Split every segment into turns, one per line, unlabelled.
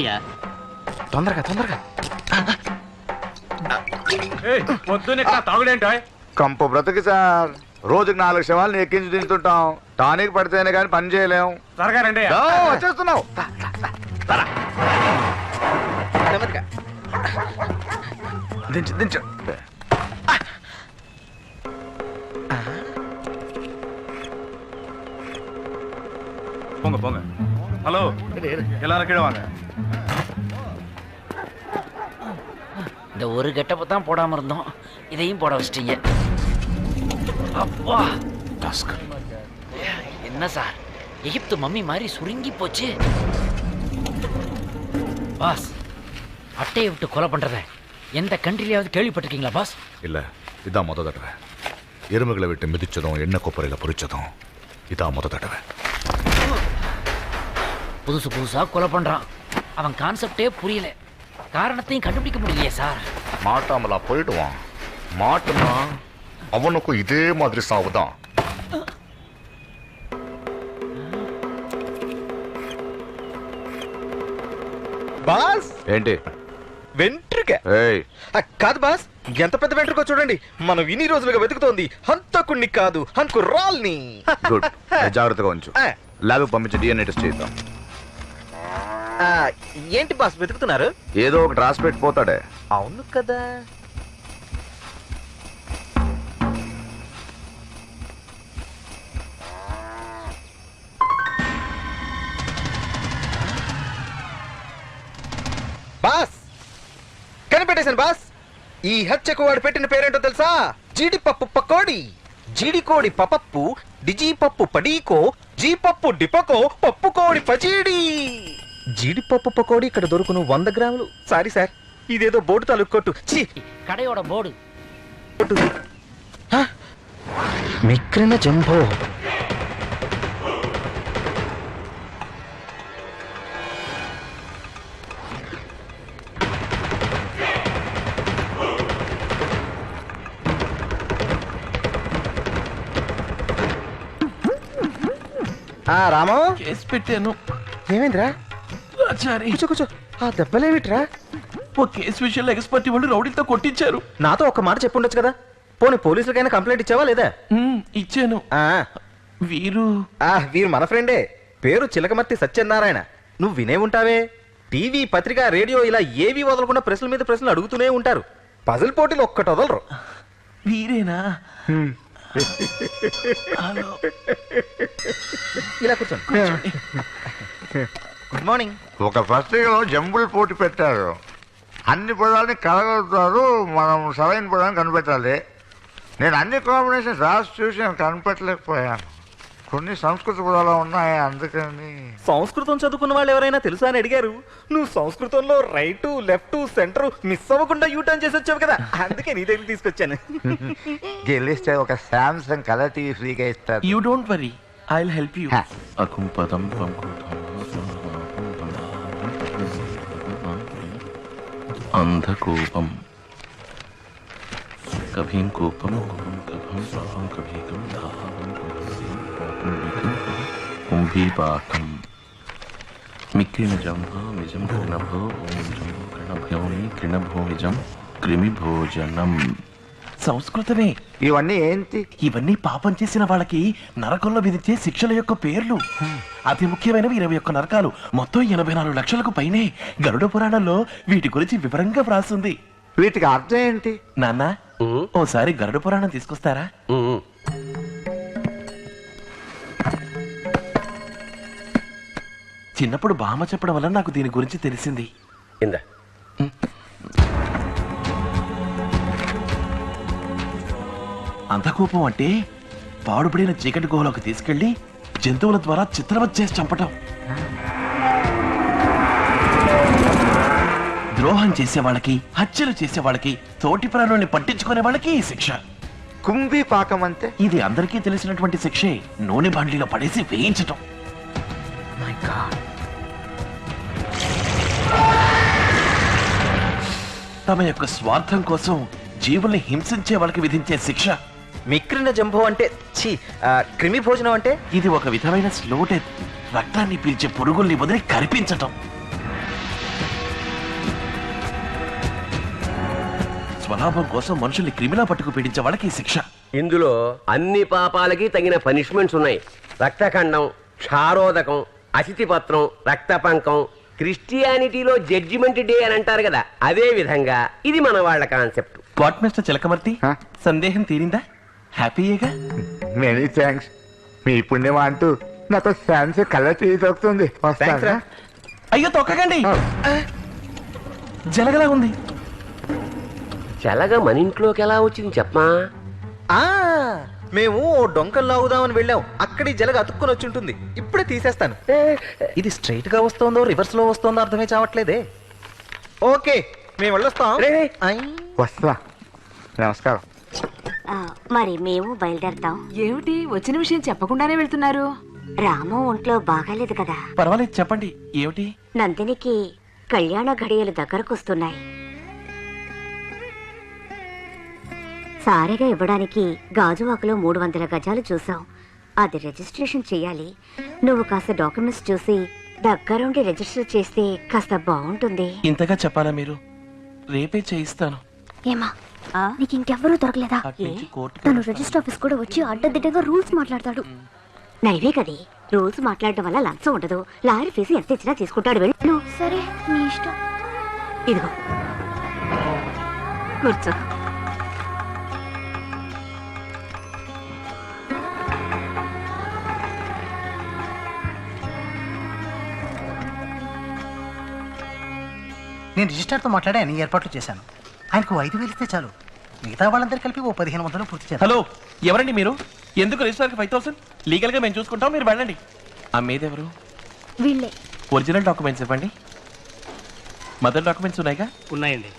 రావయ్యా
తొందరగా తొందరగా
పొద్దున్న ఇక్కడ తాగుడేంటో
కంపు బ్రతుకు సార్ రోజుకి నాలుగు శవాలను ఎక్కించి దించుతుంటాం టానిక్ పడితేనే కానీ పని చేయలేం
త్వరగా రండి
దో, వచ్చేస్తున్నావు
నెమ్మదిగా దించు దించు
போங்க போங்க ஹலோ எல்லாரும் கீழே வாங்க
இந்த ஒரு கெட்டப்ப தான் போடாம இருந்தோம். இதையும் போட வச்சிட்டீங்க. அப்பா! என்ன சார்? எகிப்து மம்மி மாதிரி சுருங்கி போச்சு. பாஸ் அட்டையை விட்டு கொலை பண்றத எந்த கண்ட்ரிலையாவது கேள்விப்பட்டிருக்கீங்களா பாஸ்?
இல்ல இதான் முத தடவை. எறும்புகளை விட்டு மிதிச்சதும் எண்ணெய் கொப்பரையில பொரிச்சதும் இதான் முத தடவை.
புதுசு புதுசா கொலை பண்றான். அவன் கான்செப்டே புரியல. காரணத்தையும் கண்டுபிடிக்க முடியலையே சார்
மாட்டாமலா போயிடுவான் மாட்டுனா அவனுக்கும் இதே மாதிரி சாவுதான்
బాస్
ఏంటి
వెంట్రుక
ఏయ్
ఆ, కాదు బాస్ ఎంత పెద్ద వెంట్రుకో చూడండి మనం ఇన్ని రోజులుగా వెతుకుతోంది హంతకుణ్ణి కాదు హంకు రాల్ని
గుడ్ జాగ్రత్తగా ఉంచు
ఆ.
ల్యాబ్ పంపించి డిఎన్ఏ టెస్ట్ చేద్దాం
ఆ, ఏంటి బాస్ వెతుకుతున్నారు?
ఏదో ఒకటి రాసి పెట్టిపోతాడే.
అవును కదా. బాస్! కనిపెట్టేశాను బాస్! ఈ హత్యకు వాడు పెట్టిన పేరేంటో తెలుసా? జీడిపప్పు పకోడి. జీడికోడి పపప్పు డిజీపప్పు పడీకో జీపప్పు డిపకో పప్పు కోడి పచీడి జీడిపప్పు పకోడి ఇక్కడ దొరుకును వంద గ్రాములు సారీ సార్ ఇదేదో బోటు తాలూకు కొట్టు ఛీ,
கடையோட போர்டு
కొట్టు హ? మిక్రిన జంబో ఆ రామో
కేసు పెట్టాను
ఏమైందిరా
ఆచారి.
కూర్చో కూర్చో. ఆ దెబ్బలేమిట్రా?
ఓ కేసు విషయంలో ఎక్స్పర్ట్ వాళ్ళు రౌడీలతో కొట్టించారు.
నాతో ఒక మాట చెప్పుండొచ్చు కదా? పోనీ పోలీసులకైనా కంప్లైంట్ ఇచ్చావా లేదా?
ఇచ్చాను.
ఆ.
వీరు
ఆ వీరు మన ఫ్రెండే. పేరు చిలకమర్తి సత్యనారాయణ. నువ్వు వినే ఉంటావే? టీవీ పత్రిక రేడియో ఇలా ఏవి వదలకుండా ప్రశ్నల మీద ప్రశ్నలు అడుగుతూనే ఉంటారు. పజిల్ పోటీలు ఒక్కటి వదలరు.
వీరేనా? హలో.
ఇలా కూర్చోండి. గుడ్ మార్నింగ్
ఒక పత్రికలో జంబుల్ పోటీ పెట్టారు. అన్ని పదాలని కలగలుగుతారు మనం సరైన పదాన్ని కనిపెట్టాలి. నేను అన్ని కాంబినేషన్స్ రాసి చూసి నేను కనిపెట్టలేకపోయాను. కొన్ని సంస్కృత పదాలు ఉన్నాయి అందుకని.
సంస్కృతం చదువుకున్న వాళ్ళు ఎవరైనా తెలుసా అని అడిగారు? నువ్వు సంస్కృతంలో రైట్ లెఫ్ట్ సెంటర్ మిస్ అవ్వకుండా యూటర్న్ చేసి వచ్చావు కదా? అందుకే నీ దగ్గర తీసుకొచ్చాను.
గెలిస్తే ఒక శాంసంగ్ కలర్ టీవీ ఫ్రీగా ఇస్తారు.
You don't worry I help
you.
అకుంపదం కభీం కూపం కూపం కభం కభం కభీకం దాహం కుంభీపాకం మిక్కిన జంభ నిజం కృణభో ఓం జంభో కృణభయోని కృణభో నిజం క్రిమిభోజనం సంస్కృతమే.
ఇవన్నీ ఏంటి?
ఇవన్నీ పాపం చేసిన వాళ్ళకి నరకంలో విధించే శిక్షల యొక్క పేర్లు. అతి ముఖ్యమైనవి ఇరవై ఒక్క నరకాలు. మొత్తం ఎనభై నాలుగు లక్షలకు పైనే. గరుడ పురాణంలో వీటి గురించి వివరంగా వ్రాస్తుంది
వీటికి అర్థం ఏంటి?
నాన్న ఓసారి గరుడ పురాణం తీసుకొస్తారా? చిన్నప్పుడు బామ్మ చెప్పడం వల్ల నాకు దీని గురించి తెలిసింది.
ఇందా?
అంతకోపం అంటే పాడుపడిన చీకటి గుహలోకి తీసుకెళ్ళి జంతువుల ద్వారా చిత్రవత్ చేసి చంపటం. ద్రోహం చేసే వాళ్ళకి హత్యలు చేసే వాళ్ళకి తోటి ప్రాణుల్ని పట్టించుకునే వాళ్ళకి ఈ శిక్ష.
కుంభీ పాకం అంటే?
ఇది అందరికీ తెలిసినటువంటి శిక్షే. నూనె బాండ్లీలో పడేసి వేయించటం.
మై గాడ్
తమ యొక్క స్వార్థం కోసం జీవుల్ని హింసించే వాళ్ళకి విధించే శిక్ష.
మిక్రిన జంభో అంటే ఛీ క్రిమి భోజనం అంటే?
ఇది ఒక విధమైన స్లో రక్తాన్ని పీల్చే పురుగుల్ని వదిలి కరిపించటం. స్వలాభం కోసం మనుషుల్ని క్రిమిలా పట్టుకు పీడించే వాళ్ళకి ఈ శిక్ష.
ఇందులో అన్ని పాపాలకి తగిన పనిష్మెంట్స్ ఉన్నాయి. రక్తఖండం క్షారోదకం అతిథిపత్రం రక్తపంకం. క్రిస్టియానిటీలో జడ్జిమెంట్ డే అని అంటారు కదా అదే విధంగా ఇది మన వాళ్ళ కాన్సెప్ట్
పాట్ మిస్టర్ చిలకమర్తి? సందేహం తీరిందా? హ్యాపీయేగా?
మెనీ థ్యాంక్స్ మీ పుణ్యం అంటూ నాకు ఛాన్స్ కళ్ళ చేయి దొరుకుతుంది.
థ్యాంక్స్ రా.
వస్తాను
అయ్యో తొక్కకండి. జలగలా ఉంది
చల్లగా మన ఇంట్లోకి ఎలా వచ్చింది చెప్పమా?
ఆ మేము ఓ డొంకలు లాగుదామని వెళ్ళాం. అక్కడి జలగ అతుక్కుని వచ్చి ఉంటుంది. ఇప్పుడే తీసేస్తాను. ఇది స్ట్రైట్గా వస్తుందో రివర్స్లో వస్తుందో అర్థమే చావట్లేదే. ఓకే మేము వెళ్ళొస్తాం. ఐ.
వస్తా. నమస్కారం.
మరి మేము బయలుదేరతాం.
ఏమిటి? వచ్చిన విషయం చెప్పకుండానే వెళ్తున్నారు.
రాము ఒంట్లో బాగాలేదు కదా.
పర్వాలేదు చెప్పండి. ఏమిటి?
నందినికి కళ్యాణ ఘడియలు దగ్గరకొస్తున్నాయి సారెగా ఇవ్వడానికి గాజువాకలో మూడు వందల గజాలు చూసాం అది రిజిస్ట్రేషన్ చేయాలి. నువ్వు కాస్త డాక్యుమెంట్స్ చూసి దగ్గరుండి రిజిస్టర్ చేస్తే కాస్త బాగుంటుంది.
ఇంతగా చెప్పాలా మీరు? రేపే చేయిస్తాను.
ఏమా? నీకు ఇంకెవ్వరూ దొరకలేదా? తను రిజిస్టర్ ఆఫీస్ కూడా వచ్చి అడ్డదిడ్డగా రూల్స్ మాట్లాడతాడు.
నైవే కది. రోజు మాట్లాడడం వల్ల లంచం ఉండదు. లారీ ఫీజు ఎంత ఇచ్చినా తీసుకుంటాడు. వెళ్ళు.
సరే నీ ఇష్టం.
ఇదిగో. కూర్చో.
నేను రిజిస్టర్తో మాట్లాడి అన్ని ఏర్పాట్లు చేశాను. ఆయనకు ఐదు వేలు ఇస్తే చాలు. మిగతా వాళ్ళందరూ కలిపి ఓ పదిహేను వందలు పూర్తి చేస్తాను
హలో ఎవరండి మీరు? ఎందుకు రిజిస్టర్కి ఫైవ్ థౌసండ్ లీగల్గా మేము చూసుకుంటాం మీరు వెళ్ళండి. అమ్మేదెవరు
వీళ్ళే.
ఒరిజినల్ డాక్యుమెంట్స్ ఇవ్వండి. మదర్ డాక్యుమెంట్స్ ఉన్నాయిగా?
ఉన్నాయండి.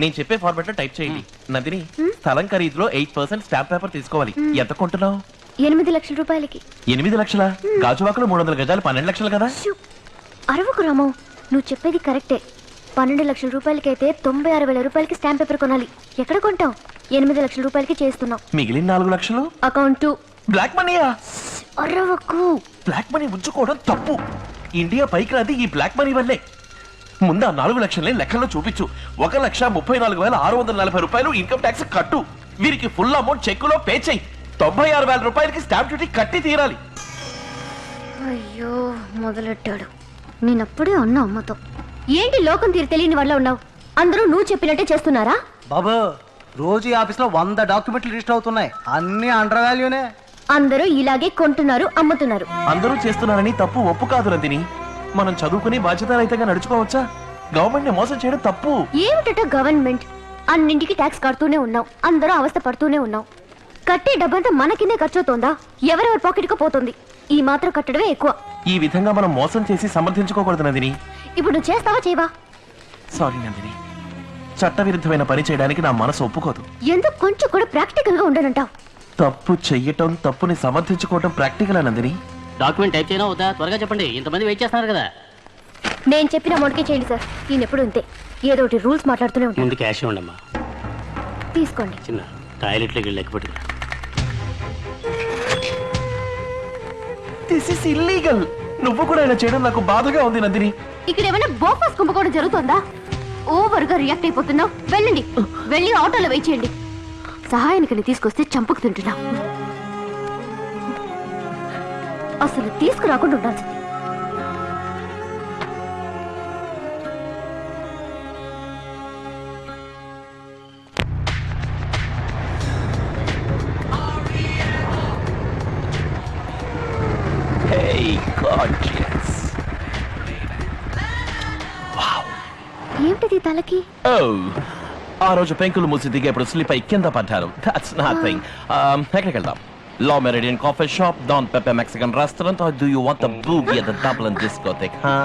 నేను చెప్పే ఫార్మాట్లో టైప్ చేయండి నందిని స్థలం ఖరీదులో ఎయిట్ పర్సెంట్ స్టాంప్ పేపర్ తీసుకోవాలి. ఎంత కొంటున్నావు?
ఎనిమిది లక్షల రూపాయలకి.
ఎనిమిది లక్షల? గాజువాకలో మూడు వందల గజాలు పన్నెండు లక్షలు కదా.
అరవకు రాము నువ్వు చెప్పేది కరెక్టే. పన్నెండు లక్షల రూపాయలకైతే తొంభై ఆరు వేల రూపాయలకి స్టాంప్ పేపర్ కొనాలి. ఎక్కడ కొంటావు ఎనిమిది లక్షల రూపాయలకి చేస్తున్నావు
మిగిలిన నాలుగు లక్షలు?
అకౌంట్
బ్లాక్ మనీయా
అరవకు.
బ్లాక్ మనీ ఉంచుకోవడం తప్పు. ఇండియా పైకి రాది ఈ బ్లాక్ మనీ వల్లే. ముందు ఆ నాలుగు లక్షల్ని లెక్కల్లో చూపించు. ఒక లక్ష ముప్పై నాలుగు వేల ఆరు వందల నలభై రూపాయలు ఇన్కమ్ ట్యాక్స్ కట్టు. వీరికి ఫుల్ అమౌంట్ చెక్కులో పే చెయ్యి తొంభై ఆరు వేల రూపాయలకి స్టాంప్ డ్యూటీ కట్టి తీరాలి.
అయ్యో మొదలెట్టాడు. నేనప్పుడే అన్నా అమ్మతో. ఏంటి లోకం తీరు తెలియని వల్ల ఉన్నావు? అందరూ నువ్వు చెప్పినట్టే చేస్తున్నారా?
బాబు రోజు ఈ ఆఫీస్లో వంద డాక్యుమెంట్లు రిజిస్టర్ అవుతున్నాయి. అన్ని అండర్ వాల్యూనే
అందరూ ఇలాగే కొంటున్నారు అమ్ముతున్నారు.
అందరూ చేస్తున్నారని తప్పు ఒప్పు కాదు నందిని. మనం చదువుకుని బాధ్యతారహితంగా నడుచుకోవచ్చా? గవర్నమెంట్ని మోసం చేయడం తప్పు.
ఏమిటట గవర్నమెంట్? అన్నింటికి ట్యాక్స్ కడుతూనే ఉన్నావు అందరూ అవస్థ పడుతూనే ఉన్నావు. కట్టే డబ్బంతా మన కిందే ఖర్చు అవుతోందా ఎవరెవరి పాకెట్కు పోతుంది. ఈ మాత్రం కట్టడమే ఎక్కువ.
ఈ విధంగా మనం మోసం చేసి సమర్థించుకోకూడదు నందిని.
ఇప్పుడు నువ్వు చేస్తావా చేయవా?
సారీ నందిని. చట్టవిరుద్ధమైన పని చేయడానికి నా మనసు ఒప్పుకోదు.
ఎందుకు కొంచెం కూడా ప్రాక్టికల్గా ఉండనంటావు?
తప్పు చెయ్యటం తప్పుని సమర్థించుకోవటం ప్రాక్టికల్ నందిని?
డాక్యుమెంట్ టైప్ చేయనా వద్దా? త్వరగా చెప్పండి. ఇంతమంది వెయిట్ చేస్తున్నారు కదా.
నేను చెప్పిన అమౌంట్కే చేయండి సార్. ఈయన ఎప్పుడు అంతే. ఏదో ఒకటి రూల్స్ మాట్లాడుతూనే ఉంటాను.
ముందు క్యాష్ ఉండమ్మా.
తీసుకోండి.
చిన్న టాయిలెట్లోకి వెళ్ళి లెక్క
దిస్ ఇస్ ఇల్లీగల్ నువ్వు కూడా ఇలా చేయడం నాకు బాధగా ఉంది నందిని.
ఇక్కడ ఏమైనా బోఫాస్ కుంభకోణం జరుగుతుందా? ఓవర్గా రియాక్ట్ అయిపోతున్నావు. వెళ్ళండి. వెళ్ళి ఆటోలో వెయిట్ చేయండి. సహాయానికి తీసుకొస్తే చంపుకు తింటున్నా. అసలు తీసుకురాకుండా ఉండాల్సింది. ఏమిటిది తలకి?
ఓ ఆ రోజు పెంకులు మూసి దిగేప్పుడు స్లిప్ అయి కింద పడ్డారు. దట్స్ నథింగ్ ఎక్కడికి వెళ్దాం le Meridien coffee shop Don Peppe Mexican restaurant or do you want the boogie at the Dublin discotheque హా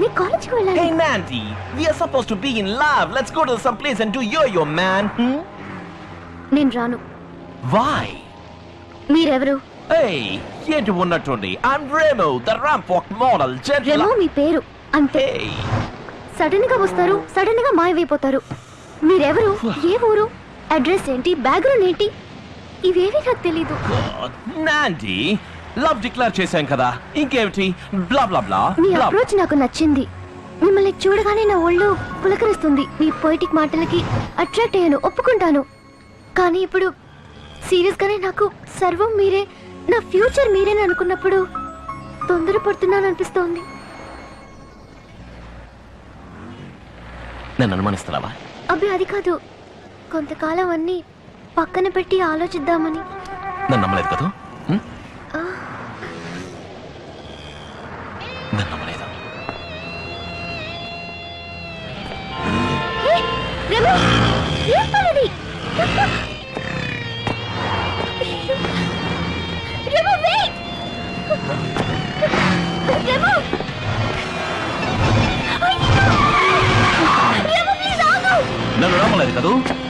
నీ కాలేజ్కి వెళ్ళాలి.
Hey Nandy, we are supposed to be in love. Let's go to some place and do yo-yo, man. Hmm?
నేను రాను.
Why?
మీరెవరు?
Hey, ఏటి ఉన్నట్టుండి
the
model
మీ పేరు. అంటే సడన్గా వస్తారు సడన్గా మాయవైపోతారు మీరెవరు ఏ ఊరు? అడ్రస్ ఏంటి? బ్యాక్గ్రౌండ్ ఏంటి? ఇవేవి నాకు తెలీదు.
లవ్ డిక్లేర్ చేశాం కదా. ఇంకేమిటి? బ్లా బ్లా బ్లా
మీ అప్రోచ్ నాకు నచ్చింది. మిమ్మల్ని చూడగానే నా ఒళ్ళు పులకరిస్తుంది. మీ పొయిటిక్ మాటలకి అట్రాక్ట్ అయ్యాను ఒప్పుకుంటాను. కానీ ఇప్పుడు సీరియస్ గానే నాకు సర్వం మీరే నా ఫ్యూచర్ మీరేని అనుకున్నప్పుడు తొందరపడుతున్నాను అనిపిస్తోంది
నన్ను అనుమానిస్తావా
అబ్బే అది కాదు. కొంతకాలం అన్ని పక్కన పెట్టి ఆలోచిద్దామని.
నన్ను నమ్మలేదు కదా? かど。